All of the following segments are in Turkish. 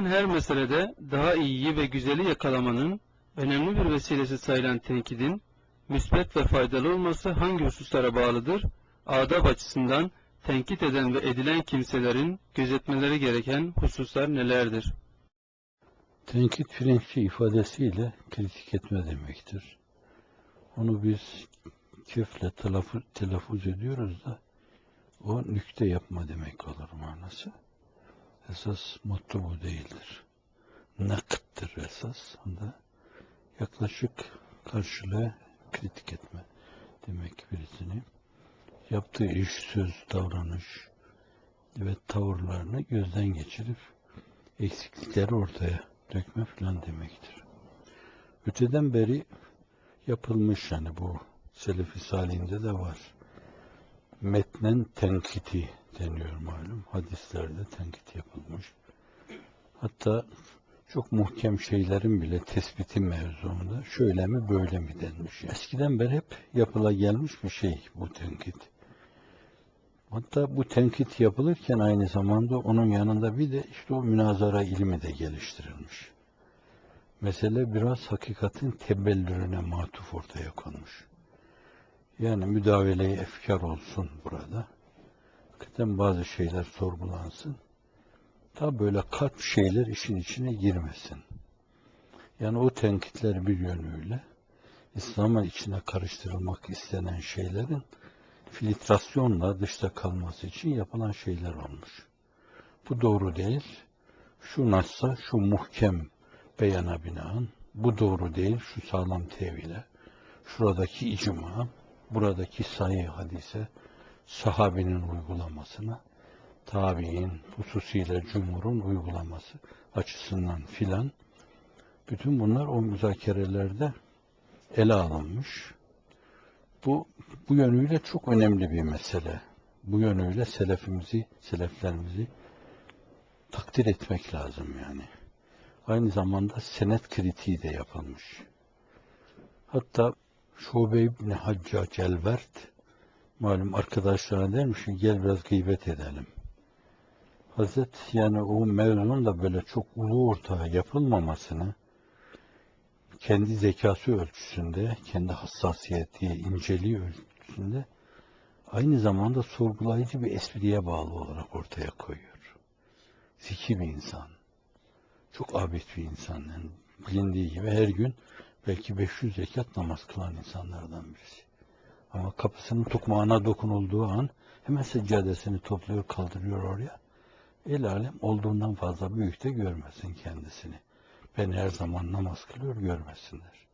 Hemen her meselede daha iyiyi ve güzeli yakalamanın önemli bir vesilesi sayılan tenkidin müsbet ve faydalı olması hangi hususlara bağlıdır? Adab açısından tenkit eden ve edilen kimselerin gözetmeleri gereken hususlar nelerdir? Tenkit Frenkçe ifadesiyle kritik etme demektir. Onu biz telaffuz, telaffuz ediyoruz da o nükte yapma demek olur manası. Esas motto bu değildir. Nakıttır esas. Onda yaklaşık karşılığı kritik etme demek birisini. Yaptığı iş, söz, davranış ve tavırlarını gözden geçirip eksiklikleri ortaya dökme filan demektir. Öteden beri yapılmış yani bu Selefi Salih'inde de var. Metnen tenkiti deniyor malum. Hadislerde tenkit yapılmış. Hatta çok muhkem şeylerin bile tespiti mevzuunda şöyle mi böyle mi denmiş. Eskiden beri hep yapıla gelmiş bir şey bu tenkit. Hatta bu tenkit yapılırken aynı zamanda onun yanında bir de işte o münazara ilmi de geliştirilmiş. Mesele biraz hakikatin tebellürüne matuf ortaya konmuş. Yani müdaveleye efkar olsun burada. Hakikaten bazı şeyler sorgulansın. Ta böyle kalp şeyler işin içine girmesin. Yani o tenkitler bir yönüyle İslam'ın içine karıştırılmak istenen şeylerin filtrasyonla dışta kalması için yapılan şeyler olmuş. Bu doğru değil. Şu nassa, şu muhkem beyana binaen, bu doğru değil, şu sağlam tevhile, şuradaki icma, buradaki sayı hadise, sahabinin uygulamasına, tabi'in, hususiyle cumhurun uygulaması açısından filan, bütün bunlar o müzakerelerde ele alınmış. Bu, bu yönüyle çok önemli bir mesele. Bu yönüyle selefimizi, seleflerimizi takdir etmek lazım yani. Aynı zamanda senet kritiği de yapılmış. Hatta Şube İbni Haccac Elvert malum arkadaşlarına demiş ki gel biraz gıybet edelim. Hazret yani o mevzunun da böyle çok ulu ortağa yapılmamasını kendi zekası ölçüsünde, kendi hassasiyeti, inceliği ölçüsünde aynı zamanda sorgulayıcı bir espriye bağlı olarak ortaya koyuyor. Zeki bir insan. Çok abid bir insan. Yani bilindiği gibi her gün belki 500 zekat namaz kılan insanlardan birisi. Ama kapısının tokmağına dokunulduğu an hemen seccadesini topluyor, kaldırıyor oraya. El alem olduğundan fazla büyük de görmesin kendisini. Ben her zaman namaz kılıyor görmesinler.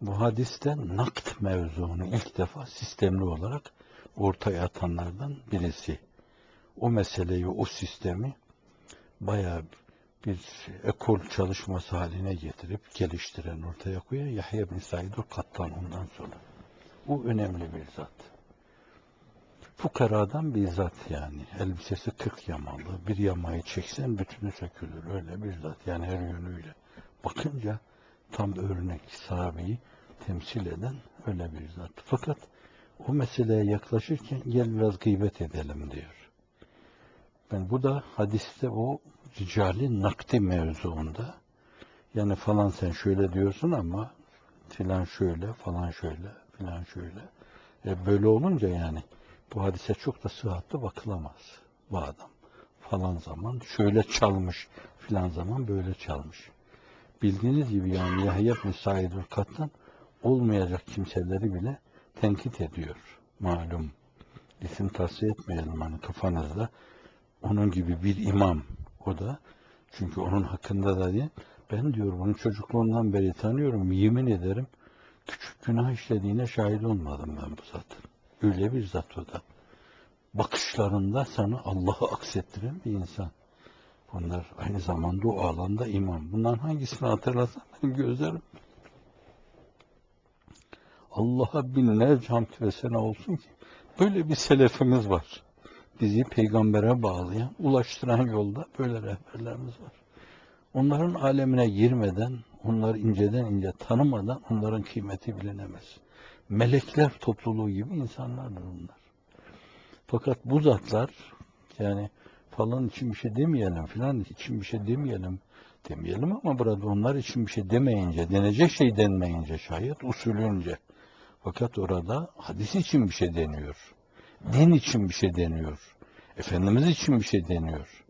Bu hadiste nakt mevzunu ilk defa sistemli olarak ortaya atanlardan birisi. O meseleyi, o sistemi bayağı bir ekol çalışması haline getirip geliştiren, ortaya koyan Yahya bin Said Kattan ondan sonra. Bu önemli bir zat. Fukaradan bir zat yani. Elbisesi kırk yamalı. Bir yamayı çeksen bütünü sökülür. Öyle bir zat. Yani her yönüyle. Bakınca tam örnek sahabeyi temsil eden öyle bir zat. Fakat o meseleye yaklaşırken gel biraz gıybet edelim diyor. Ben bu da hadiste o ricali nakdi mevzuunda yani falan sen şöyle diyorsun ama filan şöyle falan şöyle filan şöyle. E böyle olunca yani bu hadise çok da sıhhatli bakılamaz. Bu adam falan zaman şöyle çalmış filan zaman böyle çalmış. Bildiğiniz gibi yani Yahya bin Said Kattan olmayacak kimseleri bile tenkit ediyor malum. İsim tavsiye etmeyelim hani kafanızda. Onun gibi bir imam o da. Çünkü onun hakkında da diye ben diyor bunu çocukluğundan beri tanıyorum. Yemin ederim küçük günah işlediğine şahit olmadım ben bu zaten. Öyle bir zat o da. Bakışlarında sana Allah'ı aksettiren bir insan. Bunlar aynı zamanda o alanda imam. Bundan hangisini hatırlasam benim gözlerim Allah'a binlerce hamd ve sena olsun ki böyle bir selefimiz var bizi peygambere bağlayan, ulaştıran yolda böyle rehberlerimiz var. Onların alemine girmeden, onları inceden ince tanımadan onların kıymeti bilinemez. Melekler topluluğu gibi insanlardır onlar. Fakat bu zatlar yani falan için bir şey demeyelim filan için bir şey demeyelim demeyelim ama burada onlar için bir şey demeyince, denecek şey denmeyince şayet usulünce. Fakat orada hadis için bir şey deniyor. Din için bir şey deniyor. Efendimiz için bir şey deniyor.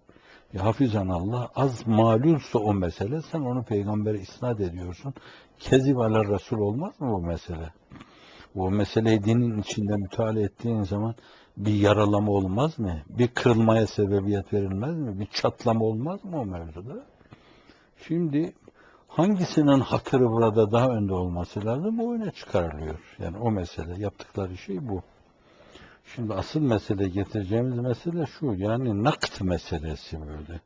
Ya hafizan Allah az malulsa o mesele sen onu peygambere isnat ediyorsun. Kezib ala Resul olmaz mı bu mesele? O meseleyi dinin içinde müteala ettiğin zaman bir yaralama olmaz mı? Bir kırılmaya sebebiyet verilmez mi? Bir çatlama olmaz mı o mevzuda? Şimdi hangisinin hatırı burada daha önde olması lazım? Bu öne çıkarılıyor. Yani o mesele, yaptıkları şey bu. Şimdi asıl mesele getireceğimiz mesele şu. Yani nakt meselesi böyle.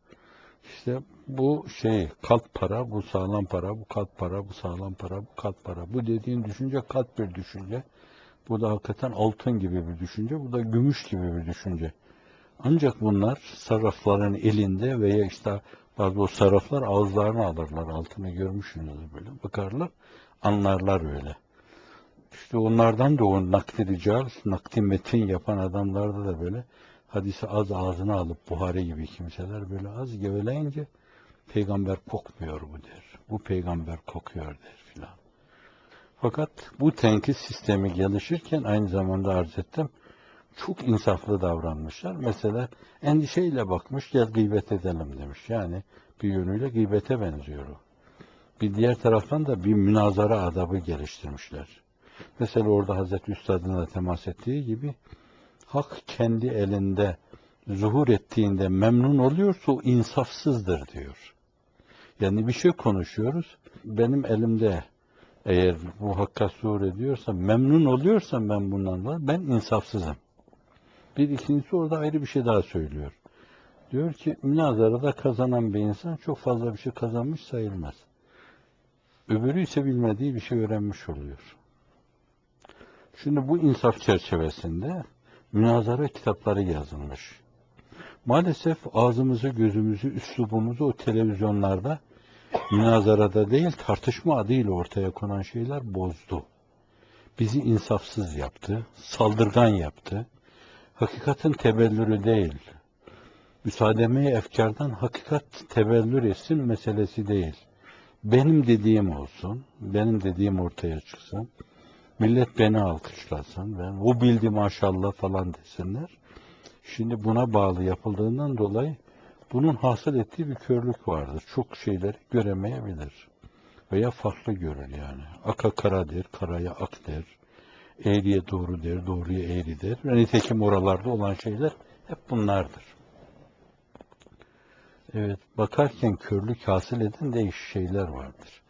İşte bu şey kalp para, bu sağlam para, bu kalp para, bu sağlam para, bu kalp para. Bu dediğin düşünce kalp bir düşünce. Bu da hakikaten altın gibi bir düşünce. Bu da gümüş gibi bir düşünce. Ancak bunlar sarrafların elinde veya işte bazı o sarraflar ağızlarına alırlar. Altını görmüşsünüz böyle. Bakarlar, anlarlar öyle. İşte onlardan da o nakdi rical, nakdi metin yapan adamlarda da böyle hadisi az ağzına alıp Buhari gibi kimseler böyle az geveleyince peygamber kokmuyor bu der. Bu peygamber kokuyor der filan. Fakat bu tenkit sistemi gelişirken aynı zamanda arz ettim çok insaflı davranmışlar. Mesela endişeyle bakmış gel gıybet edelim demiş. Yani bir yönüyle gıybete benziyor o. Bir diğer taraftan da bir münazara adabı geliştirmişler. Mesela orada Hazreti Üstad'ın da temas ettiği gibi hak kendi elinde zuhur ettiğinde memnun oluyorsa o insafsızdır diyor. Yani bir şey konuşuyoruz. Benim elimde eğer bu hakka zuhur ediyorsa, memnun oluyorsam ben bundan da ben insafsızım. Bir ikincisi orada ayrı bir şey daha söylüyor. Diyor ki münazarada kazanan bir insan çok fazla bir şey kazanmış sayılmaz. Öbürü ise bilmediği bir şey öğrenmiş oluyor. Şimdi bu insaf çerçevesinde münazara kitapları yazılmış. Maalesef ağzımızı, gözümüzü, üslubumuzu o televizyonlarda münazarada değil tartışma adıyla ortaya konan şeyler bozdu. Bizi insafsız yaptı, saldırgan yaptı. Hakikatin tebellürü değil. Müsaademe efkardan hakikat tebellür etsin meselesi değil. Benim dediğim olsun, benim dediğim ortaya çıksın. Millet beni alkışlasın, ben bu bildi maşallah falan desinler. Şimdi buna bağlı yapıldığından dolayı bunun hasıl ettiği bir körlük vardır. Çok şeyleri göremeyebilir. Veya farklı görür yani. Aka kara der, karaya ak der. Eğriye doğru der, doğruya eğri der. Ve nitekim oralarda olan şeyler hep bunlardır. Evet, bakarken körlük hasıl eden değişik şeyler vardır.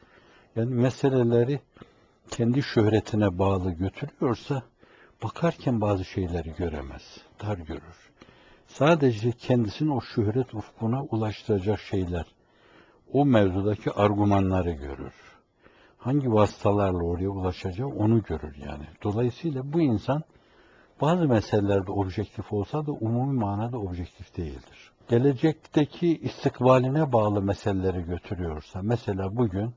Yani meseleleri kendi şöhretine bağlı götürüyorsa, bakarken bazı şeyleri göremez, dar görür. Sadece kendisini o şöhret ufkuna ulaştıracak şeyler, o mevzudaki argümanları görür. Hangi vasıtalarla oraya ulaşacak onu görür yani. Dolayısıyla bu insan bazı meselelerde objektif olsa da umumi manada objektif değildir. Gelecekteki istikbaline bağlı meseleleri götürüyorsa, mesela bugün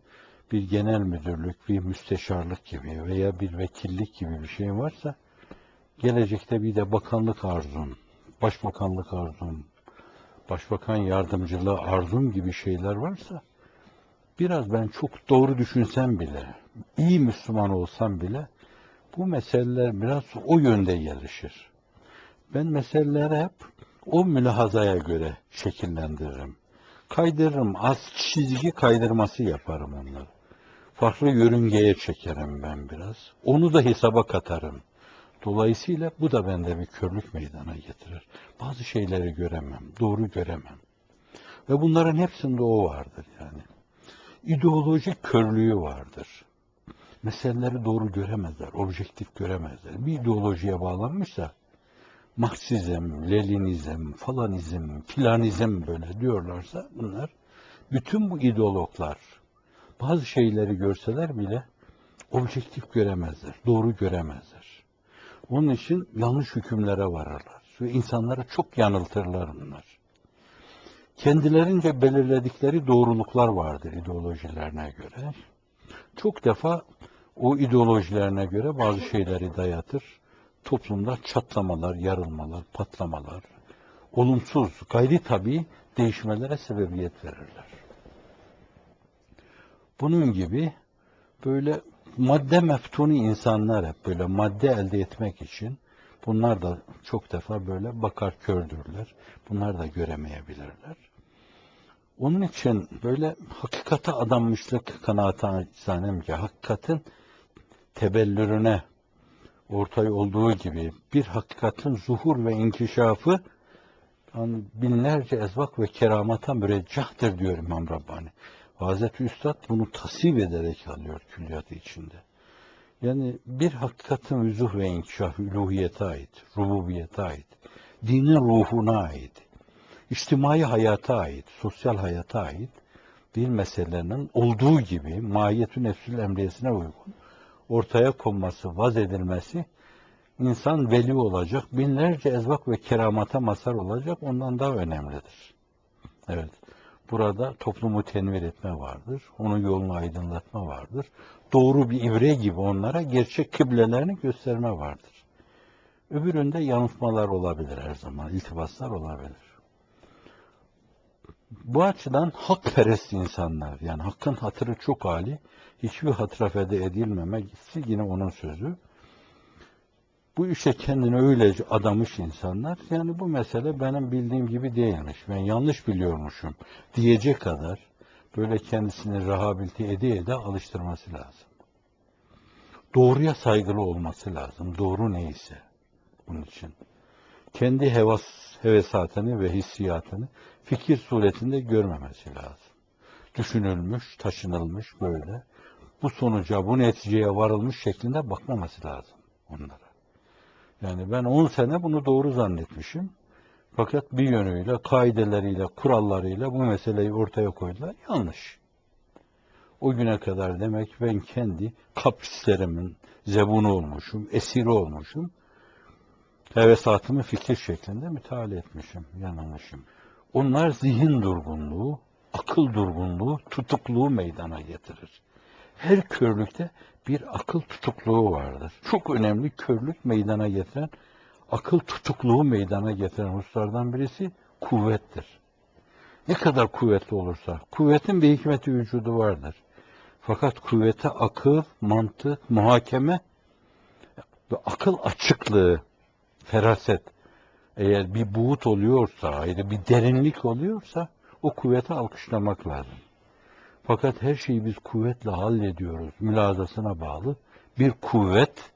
bir genel müdürlük, bir müsteşarlık gibi veya bir vekillik gibi bir şey varsa, gelecekte bir de bakanlık arzum, başbakanlık arzum, başbakan yardımcılığı arzum gibi şeyler varsa, biraz ben çok doğru düşünsem bile, iyi Müslüman olsam bile, bu meseleler biraz o yönde gelişir. Ben meseleleri hep o mülahazaya göre şekillendiririm. Kaydırırım, az çizgi kaydırması yaparım onları. Farklı yörüngeye çekerim ben biraz. Onu da hesaba katarım. Dolayısıyla bu da bende bir körlük meydana getirir. Bazı şeyleri göremem, doğru göremem. Ve bunların hepsinde o vardır yani. İdeolojik körlüğü vardır. Meseleleri doğru göremezler, objektif göremezler. Bir ideolojiye bağlanmışsa, Marksizm, Leninizm, falanizm, filanizm böyle diyorlarsa bunlar, bütün bu ideologlar bazı şeyleri görseler bile objektif göremezler, doğru göremezler. Onun için yanlış hükümlere varırlar ve insanları çok yanıltırlar bunlar. Kendilerince belirledikleri doğruluklar vardır ideolojilerine göre. Çok defa o ideolojilerine göre bazı şeyleri dayatır. Toplumda çatlamalar, yarılmalar, patlamalar, olumsuz, gayri tabii değişmelere sebebiyet verirler. Bunun gibi böyle madde meftuni insanlar hep böyle madde elde etmek için bunlar da çok defa böyle bakar kördürler. Bunlar da göremeyebilirler. Onun için böyle hakikate adanmışlık kanaatine hakikatin tebellürüne ortaya olduğu gibi bir hakikatin zuhur ve inkişafı yani binlerce ezvak ve keramata müreccahtır diyor İmam Rabbani. Hazreti Üstad bunu tasvip ederek alıyor külliyatı içinde. Yani bir hakikatin vüzuh ve inkişaf üluhiyete ait, rububiyete ait, dinin ruhuna ait, içtimai hayata ait, sosyal hayata ait bir meselenin olduğu gibi mahiyetü nefsül emriyesine uygun ortaya konması, vaz edilmesi insan veli olacak, binlerce ezvak ve keramata mazhar olacak, ondan daha önemlidir. Evet, burada toplumu tenvir etme vardır, onun yolunu aydınlatma vardır, doğru bir ibre gibi onlara gerçek kıblelerini gösterme vardır. Öbüründe yanıltmalar olabilir her zaman, iltibaslar olabilir. Bu açıdan hakperest insanlar, yani hakkın hatırı çok hali, hiçbir hatıra feda edilmemesi yine onun sözü. Bu işe kendini öylece adamış insanlar, yani bu mesele benim bildiğim gibi değilmiş, ben yanlış biliyormuşum diyecek kadar böyle kendisini rehabilite ede ede alıştırması lazım. Doğruya saygılı olması lazım, doğru neyse bunun için. Kendi hevas, hevesatını ve hissiyatını fikir suretinde görmemesi lazım. Düşünülmüş, taşınılmış böyle. Bu sonuca, bu neticeye varılmış şeklinde bakmaması lazım onlara. Yani ben 10 sene bunu doğru zannetmişim. Fakat bir yönüyle, kaideleriyle, kurallarıyla bu meseleyi ortaya koydular. Yanlış. O güne kadar demek ben kendi kaprislerimin zebunu olmuşum, esiri olmuşum. Hevesatımı fikir şeklinde müteala etmişim, yanılmışım. Onlar zihin durgunluğu, akıl durgunluğu, tutukluğu meydana getirir. Her körlükte bir akıl tutukluğu vardır. Çok önemli körlük meydana getiren, akıl tutukluğu meydana getiren hususlardan birisi kuvvettir. Ne kadar kuvvetli olursa, kuvvetin bir hikmeti vücudu vardır. Fakat kuvvete akıl, mantık, muhakeme ve akıl açıklığı, feraset, eğer bir buğut oluyorsa, ayrı bir derinlik oluyorsa o kuvvete alkışlamak lazım. Fakat her şeyi biz kuvvetle hallediyoruz. Mülazasına bağlı. Bir kuvvet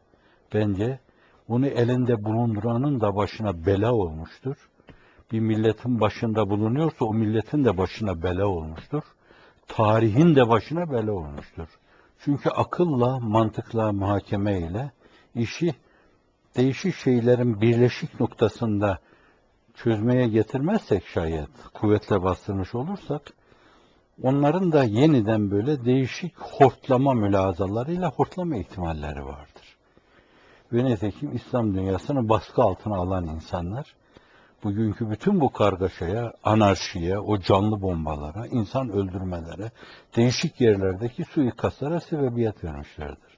bence onu elinde bulunduranın da başına bela olmuştur. Bir milletin başında bulunuyorsa o milletin de başına bela olmuştur. Tarihin de başına bela olmuştur. Çünkü akılla, mantıkla, muhakeme ile işi değişik şeylerin birleşik noktasında çözmeye getirmezsek şayet, kuvvetle bastırmış olursak, onların da yeniden böyle değişik hortlama mülazalarıyla hortlama ihtimalleri vardır. Ve nitekim İslam dünyasını baskı altına alan insanlar, bugünkü bütün bu kargaşaya, anarşiye, o canlı bombalara, insan öldürmelere, değişik yerlerdeki suikastlara sebebiyet vermişlerdir.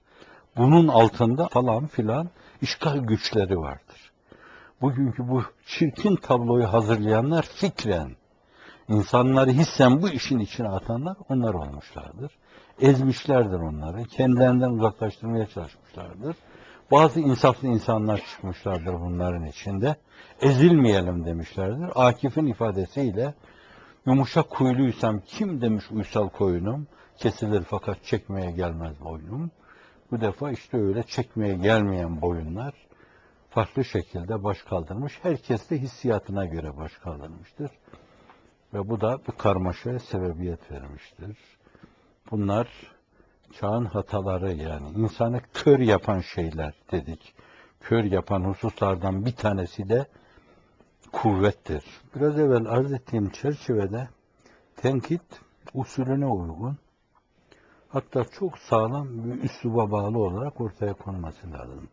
Bunun altında falan filan işgal güçleri vardır. Bugünkü bu çirkin tabloyu hazırlayanlar fikren, insanları hissen bu işin içine atanlar onlar olmuşlardır. Ezmişlerdir onları, kendilerinden uzaklaştırmaya çalışmışlardır. Bazı insaflı insanlar çıkmışlardır bunların içinde. Ezilmeyelim demişlerdir. Akif'in ifadesiyle yumuşak kuyuluysam kim demiş uysal koyunum, kesilir fakat çekmeye gelmez boynum. Bu defa işte öyle çekmeye gelmeyen boyunlar farklı şekilde baş kaldırmış. Herkes de hissiyatına göre baş kaldırmıştır. Ve bu da bir karmaşaya sebebiyet vermiştir. Bunlar çağın hataları yani insanı kör yapan şeyler dedik. Kör yapan hususlardan bir tanesi de kuvvettir. Biraz evvel arz ettiğim çerçevede tenkit usulüne uygun hatta çok sağlam bir üsluba bağlı olarak ortaya konması lazım.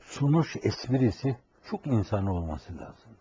Sunuş esprisi çok insanı olması lazım.